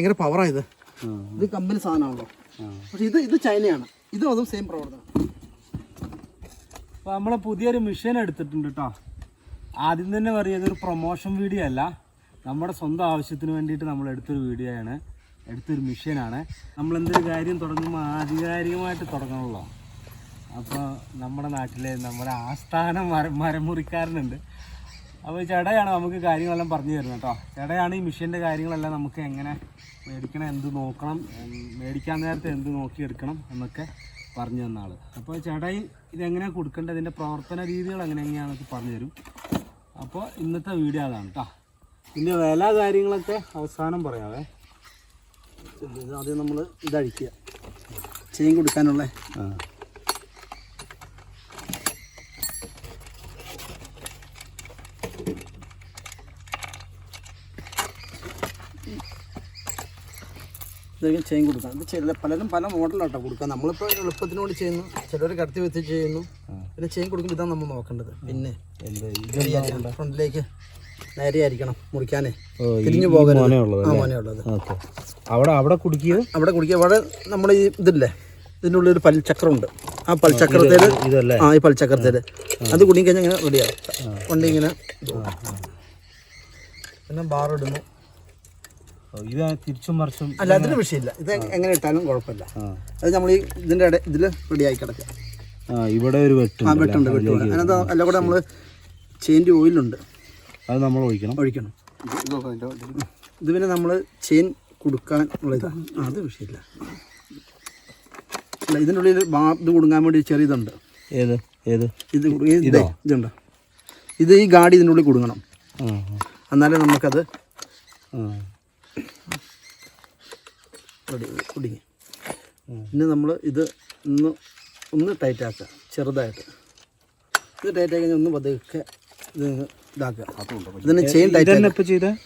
ഭയങ്കര പവറാ ഇത്. ഇത് കമ്പനി സാധനമാണല്ലോ. പക്ഷെ ഇത് ഇത് ചൈനയാണ്. ഇതും അതും സെയിം പ്രവർത്തനം അപ്പോൾ നമ്മളെ പുതിയൊരു മിഷൻ എടുത്തിട്ടുണ്ട് കേട്ടോ ആദ്യം തന്നെ പറയുന്നത് ഒരു പ്രൊമോഷൻ വീഡിയോ അല്ല. നമ്മുടെ സ്വന്തം ആവശ്യത്തിന് വേണ്ടിയിട്ട് നമ്മൾ എടുത്തൊരു വീഡിയോ ആണ്. എടുത്തൊരു മിഷനാണ് നമ്മൾ എന്തൊരു കാര്യം തുടങ്ങുമ്പോൾ ആധികാരികമായിട്ട് തുടങ്ങണമല്ലോ അപ്പോൾ നമ്മുടെ നാട്ടിലെ നമ്മുടെ ആസ്ഥാന മര മരമുറിക്കാരനുണ്ട്. അപ്പോൾ ചേട്ടയാണ് നമുക്ക് കാര്യങ്ങളെല്ലാം പറഞ്ഞു തരുന്നത് കേട്ടോ. ചേട്ടയാണ് ഈ മിഷീന്റെ കാര്യങ്ങളെല്ലാം നമുക്ക് എങ്ങനെ മേടിക്കണം എന്ത് നോക്കണം മേടിക്കാൻ നേരത്തെ എന്ത് നോക്കിയെടുക്കണം എന്നൊക്കെ പറഞ്ഞു തന്ന ആൾ അപ്പോൾ ചേട്ടായി ഇതെങ്ങനെയാണ് കൊടുക്കേണ്ടത്? ഇതിന്റെ പ്രവർത്തന രീതികൾ എങ്ങനെയാണെന്നൊക്കെ പറഞ്ഞു തരും. അപ്പോൾ ഇന്നത്തെ വീഡിയോ അതാണ് കേട്ടോ. ഇതിന്റെ വില കാര്യങ്ങളൊക്കെ അവസാനം പറയാവേ. ആദ്യം നമ്മൾ ഇതഴിക്കുക. ചെയ്യും കൊടുക്കാനുള്ള ആ. ഇതൊക്കെ ചെയിൻ കൊടുക്കാം. ഇത് ചില പലരും പല മോഡലാട്ടോ കൊടുക്കുക. നമ്മളിപ്പോൾ എളുപ്പത്തിനോട് ചെയ്യുന്നു. ചിലർ കടത്തി വെച്ച് ചെയ്യുന്നു. പിന്നെ ചെയിൻ കൊടുക്കുമ്പോൾ ഇതാണ് നമ്മൾ നോക്കേണ്ടത്. പിന്നെ ഫ്രണ്ടിലേക്ക് നേരെയായിരിക്കണം മുറിക്കാനേ. തിരിഞ്ഞു പോകാനുള്ളത് ഉള്ളത് അവിടെ അവിടെ കുടുക്കിയത്? അവിടെ കുടിക്കുക അവിടെ നമ്മൾ ഈ ഇതില്ലേ? ഇതിന്റെ ഉള്ളിൽ ഒരു പൽചക്രമുണ്ട്. ആ പൽചക്രത്തിൽ ആ ഈ പൽചക്രത്തിൽ അത് കുടുങ്ങി കഴിഞ്ഞാൽ ഇങ്ങനെ റെഡിയാവും. വണ്ടി ഇങ്ങനെ പിന്നെ ഓ, ഇത് തിരിച്ചും മറിച്ചും അല്ല അതിന് വിഷയമില്ല. ഇത് എങ്ങനെ ഇട്ടാലും കുഴപ്പമില്ല. അത് നമ്മൾ ഈ ഇതിന്റെ ഇട ഇതിൽ റെഡിയായി കിടക്കുക. ഇവിടെ ഒരു ആ വെട്ടുണ്ട് വെട്ടുണ്ട്. അതിനകത്ത് അല്ല കൂടെ നമ്മൾ ചെയിന്റെ ഓയിലുണ്ട് അത് നമ്മൾ ഒഴിക്കണം. ഒഴിക്കണം. ഇത് പിന്നെ നമ്മൾ ചെയിൻ കൊടുക്കാൻ ഉള്ള ഇതാണ്. അത് വിഷയമില്ല. അല്ല ഇതിന്റെ ഉള്ളിൽ ഇത് കൊടുക്കാൻ വേണ്ടി ചെറിയതുണ്ട്. ഏത്? ഏത്? ഇത് ഇതുണ്ട്. ഇത് ഈ ഗാഡി ഇതിന്റെ ഉള്ളിൽ കൊടുക്കണം എന്നാലേ നമുക്കത് കുടുങ്ങി പിന്നെ നമ്മൾ ഇത് ഒന്ന് ഒന്ന് ടൈറ്റ് ആക്കുക ചെറുതായിട്ട്. ഇത് ടൈറ്റ് ആക്കി ഒന്ന് പതുക്കെ ഇത് ഇതാക്കുക. ഇതിന് ചെയിൻ ടൈറ്റ്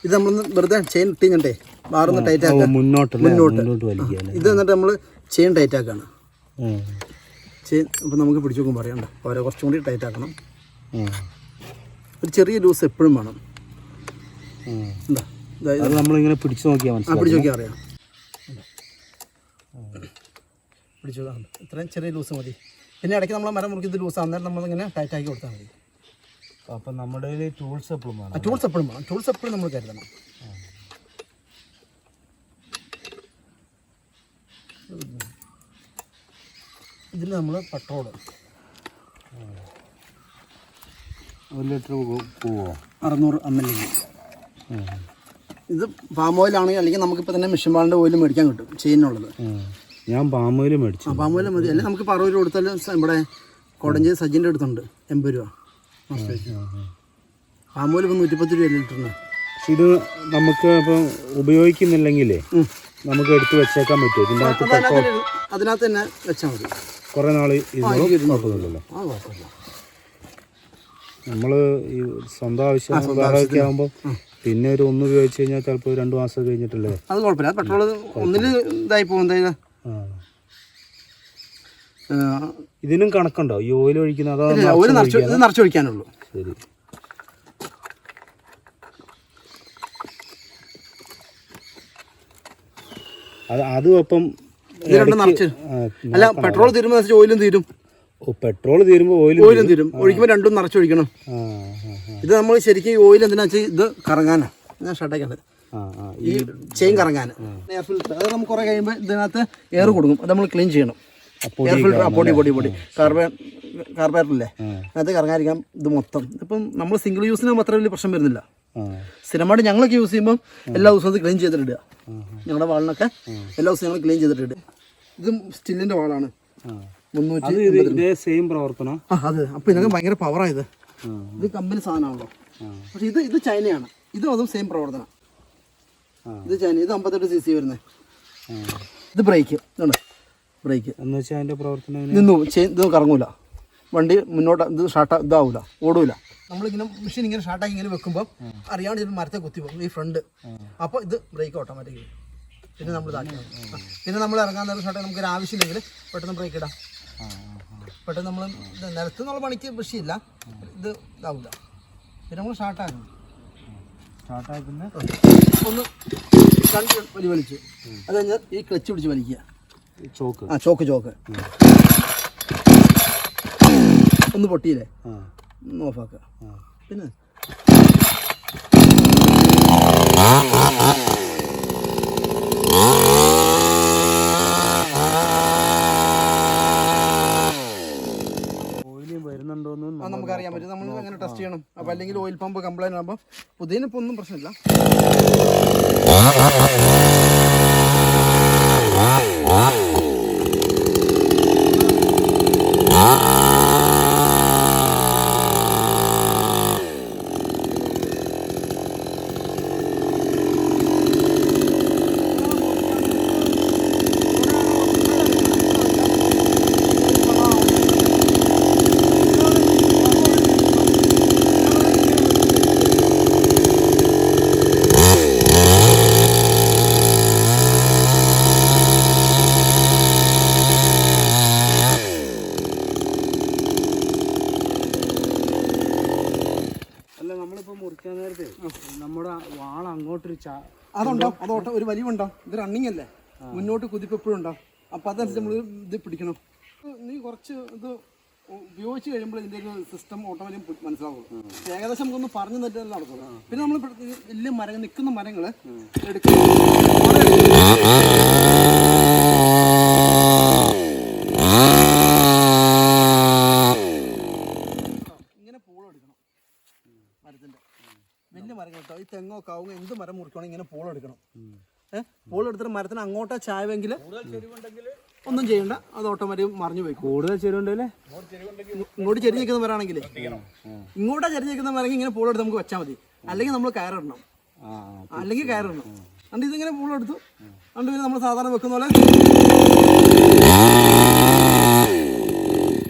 ഇത് നമ്മളൊന്ന് വെറുതെ ചെയിൻ ഇട്ടിഞ്ഞിട്ടേ ബാറൊന്ന് ടൈറ്റ് ആക്കുക. മുന്നോട്ട് മുന്നോട്ട്. ഇത് എന്നിട്ട് നമ്മൾ ചെയിൻ ടൈറ്റ് ആക്കുകയാണ്. ചെയിൻ അപ്പം നമുക്ക് പിടിച്ചു നോക്കുമ്പോൾ പറയണ്ട ഓരോ കുറച്ചും കൂടി ടൈറ്റ് ആക്കണം. ഒരു ചെറിയ ലൂസ് എപ്പോഴും വേണം. എന്താ അത് നമ്മളിങ്ങനെ പിടിച്ചു നോക്കിയാൽ മനസ്സിലാക്കി മനസ്സിലാവും പിടിച്ചു നോക്കിയാൽ അറിയാം. പിടിച്ചു ഇത്രയും ചെറിയ ലൂസ് മതി. പിന്നെ ഇടയ്ക്ക് നമ്മൾ മരം മുറിക്കുന്നത് ലൂസ് അന്നേരം നമ്മളിങ്ങനെ ടൈറ്റ് ആക്കി കൊടുത്താൽ മതി. അപ്പൊ നമ്മുടെ ടൂൾസ് എപ്പോഴും വേണം ടൂൾസ് എപ്പോഴും വേണം. ടൂൾസ് എപ്പോഴും നമ്മൾ കരുതണം. ഇതിൽ നമ്മൾ പെട്രോൾ ഒരു ലിറ്റർ പോവോ? അറുന്നൂറ് എം എൽ ഇത് പാം ഓയിൽ ആണെങ്കിൽ അല്ലെങ്കിൽ നമുക്ക് നമുക്കിപ്പോൾ തന്നെ മിഷൻ പാലിന്റെ ഓയിൽ മേടിക്കാൻ കിട്ടും ചെയിനുള്ളത് ഞാൻ പാമോയിൽ മേടിച്ചു. ആ പാം ഓയിൽ മതി. അല്ലെങ്കിൽ നമുക്ക് രൂപ കൊടുത്താലും സ- ഇവിടെ കോടഞ്ചേരി സജിന്റെ അടുത്തുണ്ട് എൺപത് രൂപ. പാം ഓയിൽ ഇപ്പം നൂറ്റിപ്പത്ത് രൂപ ലിറ്ററിന്. പക്ഷെ ഇത് നമുക്ക് ഇപ്പം ഉപയോഗിക്കുന്നില്ലെങ്കിലേ നമുക്ക് എടുത്ത് വെച്ചേക്കാൻ പറ്റുമോ ഇതിന്റെ അകത്ത് അതിനകത്ത് തന്നെ വെച്ചാൽ മതി. കുറേ നാൾ നമ്മൾ കുഴപ്പമൊന്നുമില്ലല്ലോ. ആ കുഴപ്പമില്ല. നമ്മൾ ഈ സ്വന്തം ആവശ്യം ആവുമ്പോ ആകുമ്പോൾ പിന്നെ ഒരു ഒന്ന് ഉപയോഗിച്ച് കഴിഞ്ഞാൽ ചിലപ്പോൾ രണ്ട് മാസം കഴിഞ്ഞിട്ടല്ലേ? അത് കുഴപ്പമില്ല. പെട്രോൾ ഒന്നിൽ ഇതായി പോകും എന്തായാലും. ഇതിനും കണക്കുണ്ടോ? ഈ ഓയിൽ അതോ നിറച്ച് ഇത് നിറച്ചൊഴിക്കാനുള്ളൂ ശരി. അത് അതും ഒപ്പം അല്ല പെട്രോൾ തീരുമ്പോൾ ഓയിലും തീരും. പെട്രോൾ തീരുമ്പോൾ ഓയിൽ ഓയിലും തീരും. ഒഴിക്കുമ്പോൾ രണ്ടും നിറച്ചൊഴിക്കണം ആ ആ. ഇത് നമ്മൾ ശരിക്കും ഓയിൽ എന്തിനാ വെച്ചാൽ ഇത് കറങ്ങാനാണ് ഞാൻ ആ ഈ ചെയിൻ കറങ്ങാൻ. എയർ ഫിൽറ്റർ അത് നമുക്ക് കുറേ കഴിയുമ്പോൾ ഇതിനകത്ത് എയർ കൊടുക്കും. അത് നമ്മൾ ക്ലീൻ ചെയ്യണം. എയർ ഫിൽറ്റർ പൊടി പൊടി പൊടി. കാർബേ കാർബേറ്ററില്ലേ അതിനകത്ത് കറങ്ങാതിരിക്കാം. ഇത് മൊത്തം. ഇപ്പം നമ്മൾ സിംഗിൾ യൂസിനാകുമ്പോൾ അത്ര വലിയ പ്രശ്നം വരുന്നില്ല. സ്ഥിരമായിട്ട് ഞങ്ങളൊക്കെ യൂസ് ചെയ്യുമ്പോൾ എല്ലാ ദിവസവും അത് ക്ലീൻ ചെയ്തിട്ടിടുക ഞങ്ങളുടെ വാളിനൊക്കെ എല്ലാ ദിവസവും ഞങ്ങൾ ക്ലീൻ ചെയ്തിട്ടിടുക ഇതും സ്റ്റില്ലിന്റെ വാളാണ്. മുന്നൂറ്റി ഇതേ സെയിം പ്രവർത്തനം. ആ അതെ. അപ്പോൾ ഇതിനൊക്കെ ഭയങ്കര പവറായത് ആ ഇത്. കമ്പനി സാധനമാണല്ലോ. പക്ഷെ ഇത് ഇത് ചൈനയാണ്. ഇതും അതും സെയിം പ്രവർത്തനം. ഇത് ചൈന ഇത് അമ്പത്തെട്ട് സി സി വരുന്നത് ഇത് ബ്രേക്ക് ഇതുണ്ട്. ബ്രേക്ക് എന്ന് വെച്ചാൽ അതിന്റെ പ്രവർത്തനം? നിന്നു. ചെയിൻ ഇത് കറങ്ങൂല. വണ്ടി മുന്നോട്ട് ഇത് ഷാർട്ട് ഇതാവൂല. ഓടൂല. നമ്മളിങ്ങനെ മെഷീൻ ഇങ്ങനെ ഷാർട്ടാക്കി ഇങ്ങനെ വെക്കുമ്പോൾ അറിയാണ്ട് ഇത് മരത്തെ കുത്തി പോകും. ഈ ഫ്രണ്ട് അപ്പോൾ ഇത് ബ്രേക്ക് ഓട്ടോമാറ്റിക്കലി പിന്നെ നമ്മൾ ഇതാക്കി. പിന്നെ നമ്മൾ ഇറങ്ങാൻ നേരം ഷാർട്ടാക്കി നമുക്ക് ഒരു ആവശ്യമില്ലെങ്കിൽ പെട്ടെന്ന് ബ്രേക്ക് ഇടാം. പെട്ടെന്ന് നമ്മൾ നിലത്ത് എന്നുള്ള പണിക്ക് വിഷയമില്ല ഇത് ഇതാവില്ല പിന്നെ നമ്മൾ ഷാർട്ടാക്കുന്നു സ്റ്റാർട്ടായി പിന്നെ ഒന്ന് രണ്ട് വലി വലിച്ചു. അത് കഴിഞ്ഞാൽ ഈ ക്ലച്ച് പിടിച്ച് വലിക്കുക. ചോക്ക്. ആ ചോക്ക് ചോക്ക്. ഒന്ന് പൊട്ടിയില്ലേ? ഒന്ന് ഓഫാക്കുക പിന്നെ ഓയിലും വരുന്നുണ്ടോന്നും അറിയാൻ പറ്റും നമ്മൾ അങ്ങനെ ടെസ്റ്റ് ചെയ്യണം. അപ്പൊ അല്ലെങ്കിൽ ഓയിൽ പമ്പ് കംപ്ലൈന്റ് ആകുമ്പോൾ പുതിയനിപ്പോൾ ഒന്നും പ്രശ്നമില്ല. അല്ല നമ്മളിപ്പോ മുറിക്കാൻ നേരത്തെ നമ്മുടെ ചാ അതുണ്ടോ? അതോട്ടോ ഒരു വലിവുണ്ടോ? ഇത് റണ്ണിങ് അല്ലേ? മുന്നോട്ട് കുതിപ്പെപ്പോഴും ഉണ്ടാവും അപ്പോൾ അതനുസരിച്ച് നമ്മൾ ഇത് പിടിക്കണം. നീ കുറച്ച് ഇത് ഉപയോഗിച്ച് കഴിയുമ്പോൾ ഇതിന്റെ ഒരു സിസ്റ്റം ഓട്ടോമാറ്റിക് മനസ്സിലാവുള്ളൂ ഏകദേശം നമുക്കൊന്ന് പറഞ്ഞു തന്നെ നടക്കും. പിന്നെ നമ്മൾ വലിയ മരങ്ങൾ നിൽക്കുന്ന മരങ്ങൾ ഇങ്ങനെ പൂളെടുക്കണം. മരത്തിന്റെ. വലിയ മരങ്ങൾ കേട്ടോ. ഈ തെങ്ങോ കാവുങ്ങോ എന്ത് മരം മുറിക്കണം ഇങ്ങനെ പോൾ എടുക്കണം. ഏഹ് പൂളം എടുത്തിട്ട് മരത്തിന് അങ്ങോട്ടാ ചായവെങ്കിൽ ഒന്നും ചെയ്യണ്ട. അത് ഓട്ടോമാറ്റിക് മറിഞ്ഞു പോയി. കൂടുതൽ ചെരുവുണ്ടല്ലേ ഇങ്ങോട്ട് ചെരി നിൽക്കുന്ന മരാണെങ്കിൽ ഇങ്ങോട്ടാ ചെരി നിൽക്കുന്ന മരങ്ങി ഇങ്ങനെ പോളെടുത്ത് എടുത്ത് നമുക്ക് വെച്ചാൽ മതി. അല്ലെങ്കിൽ നമ്മൾ കയറിടണം. ആ അല്ലെങ്കിൽ കയറിടണം. അണ്ട് ഇതിങ്ങനെ പൂളെടുത്തു അണ്ട് പിന്നെ നമ്മൾ സാധാരണ വെക്കുന്ന പോലെ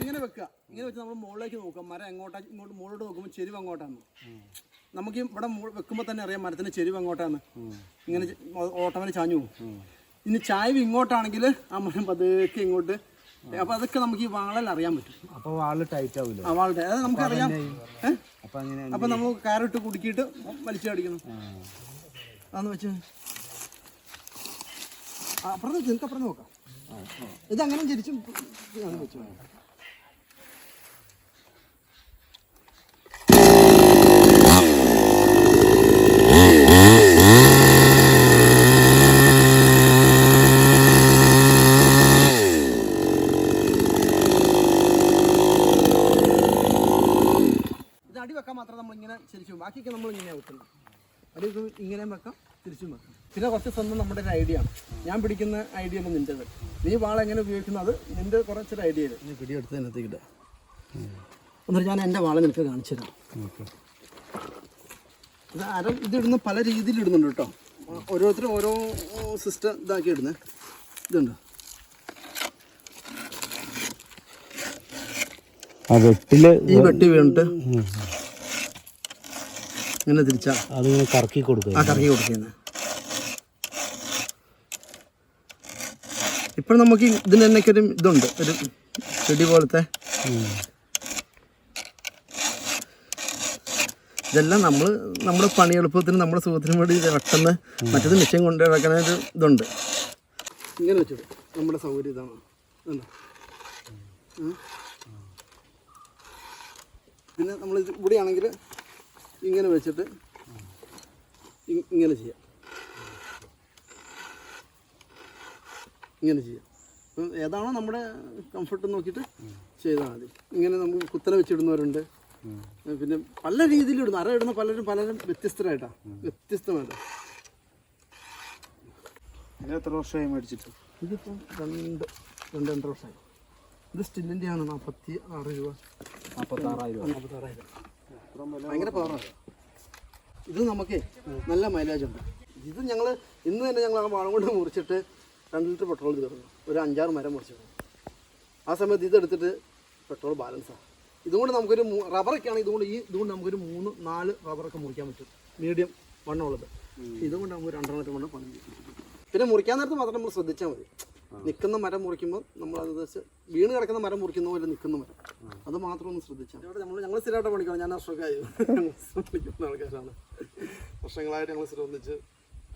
ഇങ്ങനെ വെക്കുക. ഇങ്ങനെ വെച്ച് നമ്മൾ മുകളിലേക്ക് നോക്കാം മരം എങ്ങോട്ടാ ഇങ്ങോട്ട് മുകളിലോട്ട് നോക്കുമ്പോൾ ചെരുവ് അങ്ങോട്ടാണ് നമുക്ക് ഇവിടെ വെക്കുമ്പോൾ തന്നെ അറിയാം മരത്തിന്റെ ചെരുവ് എങ്ങോട്ടാണ് ഇങ്ങനെ ഓട്ടോമാറ്റിക് ചാഞ്ഞു പോകും. ഇനി ചായവ് ഇങ്ങോട്ടാണെങ്കിൽ ആ മരം പതുക്കെ ഇങ്ങോട്ട് അപ്പൊ അതൊക്കെ നമുക്ക് ഈ വാളൽ അറിയാൻ പറ്റും. അപ്പൊ വാൾ ടൈറ്റ് ആവില്ല ആ വാളുടെ അത് നമുക്കറിയാം. അപ്പൊ നമ്മൾ കയറിട്ട് കുടുക്കിയിട്ട് വലിച്ചു അടിക്കണം അതെന്ന് വെച്ച് അപ്പുറത്ത് നിങ്ങൾക്ക് അപ്പുറത്ത് നോക്കാം. ഇത് അങ്ങനെ തിരിച്ചും അങ്ങനെ വെച്ചു ഇത് അടി വെക്കാൻ മാത്രം നമ്മൾ ഇങ്ങനെ തിരിച്ചും ബാക്കിയൊക്കെ നമ്മൾ ഇങ്ങനെ വെക്കണം അടി ഇത് ഇങ്ങനെയും വെക്കാം തിരിച്ചും വെക്കാം. പിന്നെ കുറച്ച് സ്വന്തം നമ്മുടെ ഒരു ഐഡിയ ആണ്. ഞാൻ പിടിക്കുന്ന ഐഡിയ ആണ് നിന്റെത് നീ വാൾ എങ്ങനെ ഉപയോഗിക്കുന്നത് അത് നിന്റെ കുറച്ചൊരു ഐഡിയ നീ പിടി എടുത്ത് അതിനകത്തേക്ക് എന്നിട്ട് ഞാൻ എന്റെ വാള നിനക്ക് കാണിച്ചു തരാം. ഇത് അര ഇതിടുന്ന പല രീതിയിൽ ഇടുന്നുണ്ട് കേട്ടോ. ഓരോരുത്തരും ഓരോ സിസ്റ്റം ഇതാക്കി ഇടുന്നത് ഇതുണ്ട്. ആ വെട്ടിൽ ഈ വെട്ടി വീണിട്ട്. ഇങ്ങനെ തിരിച്ചാ. അതിങ്ങനെ കറക്കി കൊടുക്കുക ആ കറക്കി കൊടുക്കുന്നത് ഇപ്പം നമുക്ക് ഇതിന് തന്നെ ഒരു ഇതുണ്ട്. ഒരു ചെടി പോലത്തെ. ഇതെല്ലാം നമ്മൾ നമ്മുടെ പണി എളുപ്പത്തിന് നമ്മുടെ സുഖത്തിനും വേണ്ടി വെട്ടുന്ന പെട്ടെന്ന് മറ്റത് നിശ്ചയം കൊണ്ട് ഒരു ഇതുണ്ട്. ഇങ്ങനെ വെച്ചിട്ട് നമ്മുടെ സൗകര്യം ഇതാണ്? പിന്നെ നമ്മൾ ഇത് ഇവിടെയാണെങ്കിൽ ഇങ്ങനെ വെച്ചിട്ട് ഇങ്ങനെ ചെയ്യാം. ഇങ്ങനെ ചെയ്യാം. അപ്പം ഏതാണോ നമ്മുടെ കംഫർട്ട് നോക്കിയിട്ട് ചെയ്താൽ മതി. ഇങ്ങനെ നമുക്ക് കുത്തനെ വെച്ചിടുന്നവരുണ്ട്. പിന്നെ പല രീതിയിൽ ഇടുന്നു. അര ഇടുന്ന പലരും പലരും വ്യത്യസ്തരായിട്ടാണ് വ്യത്യസ്തമായിട്ടാണ് എത്ര വർഷമായി മേടിച്ചിട്ട്? ഇതിപ്പം രണ്ട് രണ്ട് രണ്ടര വർഷമായി. ഇത് സ്റ്റില്ലിന്റെ ആണ് നാൽപ്പത്തി ആറ് രൂപ. നാൽപ്പത്താറായിരം നാൽപ്പത്താറായിരം ഭയങ്കര പവറാണ് ഇത് നമുക്ക് നല്ല മൈലേജ് ഉണ്ട്. ഇത് ഞങ്ങൾ ഇന്ന് തന്നെ ഞങ്ങൾ ആ വാളം കൊണ്ട് മുറിച്ചിട്ട് രണ്ട് ലിറ്റർ പെട്രോൾ തീർന്നു ഒരു അഞ്ചാറ് മരം മുറിച്ചിരുന്നു ആ സമയത്ത് ഇതെടുത്തിട്ട് പെട്രോൾ ബാലൻസാണ് ഇതുകൊണ്ട് നമുക്കൊരു റബ്ബറൊക്കെ ആണെങ്കിൽ ഇതുകൊണ്ട് ഈ ഇതുകൊണ്ട് നമുക്കൊരു മൂന്ന് നാല് റബ്ബറൊക്കെ മുറിക്കാൻ പറ്റും. മീഡിയം വണ്ണമുള്ളത് ഇതുകൊണ്ട് നമുക്ക് രണ്ടെണ്ണത്തിൽ കൊണ്ട് പണി. പിന്നെ മുറിക്കാൻ നേരത്ത് മാത്രം നമ്മൾ ശ്രദ്ധിച്ചാൽ മതി. നിൽക്കുന്ന മരം മുറിക്കുമ്പോൾ നമ്മൾ അത് വീണ് കിടക്കുന്ന മരം മുറിക്കുന്ന പോലെ നിൽക്കുന്ന മരം. അത് മാത്രം ഒന്ന് ശ്രദ്ധിച്ചാൽ ഇവിടെ നമ്മൾ ഞങ്ങൾ സ്ഥിരമായിട്ട് പണിക്കണം ഞാൻ ഞങ്ങൾ ശ്രമിക്കുന്ന ആൾക്കാരാണ്. വർഷങ്ങളായിട്ട് ഞങ്ങൾ സ്ഥിരം ഒന്നിച്ച്.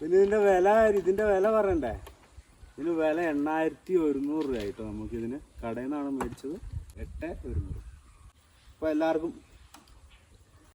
പിന്നെ ഇതിന്റെ വില ഇതിന്റെ വില പറയണ്ടേ? ഇതിന് വില എണ്ണായിരത്തി ഒരുന്നൂറ് രൂപ ആയിട്ടോ നമുക്കിതിന് കടയിൽ നിന്നാണ് മേടിച്ചത്. എട്ട് ഒരുന്നൂറ്. അപ്പോൾ എല്ലാവർക്കും